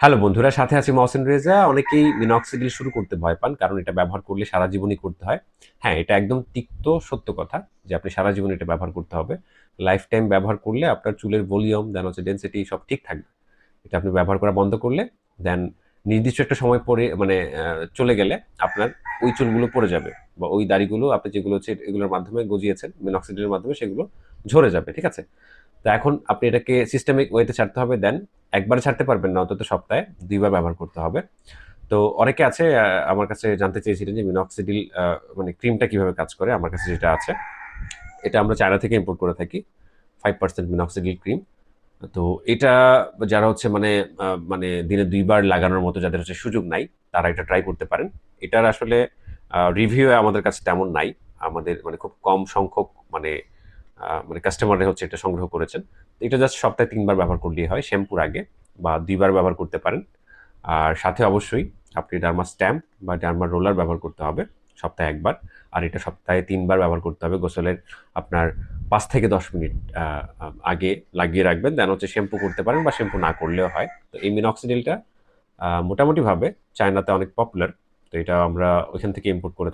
Hello বন্ধুরা, সাথে আছি মহসিন রেজা। অনেকেই মিনক্সিডিল শুরু করতে ভয় পান, কারণ এটা ব্যবহার করলে সারা জীবনই করতে হয়। হ্যাঁ এটা একদম তিক্ত, সত্য কথা যে আপনি সারা জীবন এটা ব্যবহার করতে হবে। লাইফ টাইম ব্যবহার করলে আপনার চুলের ভলিউম দেন হচ্ছে ডেন্সিটি সব ঠিক থাকবে। এটা আপনি ব্যবহার করা বন্ধ করলে দেন নির্দিষ্ট একটা সময় পরে মানে চলে গেলে আপনার ওই চুলগুলো পড়ে যাবে বা ওই দাড়িগুলো, আপনি যেগুলো হচ্ছে এগুলোর মাধ্যমে গজিয়েছেন মিনক্সিডিলের মাধ্যমে সেগুলো ঝরে যাবে, ঠিক আছে? তো এখন আপনি এটাকে সিস্টেমিক ওয়েতে ছাড়তে হবে দেন একবারে ছাড়তে পারবেন না অন্তত সপ্তাহে, দুইবার ব্যবহার করতে হবে। তো অনেকে আছে আমার কাছে জানতে চেয়েছিলেন যে মিনক্সিডিল মানে ক্রিমটা কীভাবে কাজ করে, আমার কাছে যেটা আছে। এটা আমরা চায়না থেকে ইম্পোর্ট করে থাকি ফাইভ পার্সেন্ট মিনক্সিডিল ক্রিম তো এটা যারা হচ্ছে মানে মানে দিনে দুইবার লাগানোর মতো যাদের হচ্ছে সুযোগ নাই, তারা এটা ট্রাই করতে পারেন। এটার আসলে রিভিউ আমাদের কাছে তেমন নাই। আমাদের মানে খুব কম সংখ্যক মানে মানে কাস্টমাররা হচ্ছে এটা সংগ্রহ করেছেন। এটা জাস্ট সপ্তাহে তিনবার ব্যবহার করলেই হয়, শ্যাম্পুর আগে বা দুইবার ব্যবহার করতে পারেন। আর সাথে অবশ্যই আপনি ডার্মা স্ট্যাম্প বা ডার্মা রোলার ব্যবহার করতে হবে, সপ্তাহে একবার। আর এটা সপ্তাহে তিনবার ব্যবহার করতে হবে, গোসলের আপনার পাঁচ থেকে দশ মিনিট আগে লাগিয়ে রাখবেন। দেন হচ্ছে শ্যাম্পু করতে পারেন বা শ্যাম্পু না করলেও হয়। তো এই মিনক্সিডিলটা মোটামুটিভাবে চায়নাতে অনেক পপুলার তো এটা আমরা ওইখান থেকে ইম্পোর্ট করে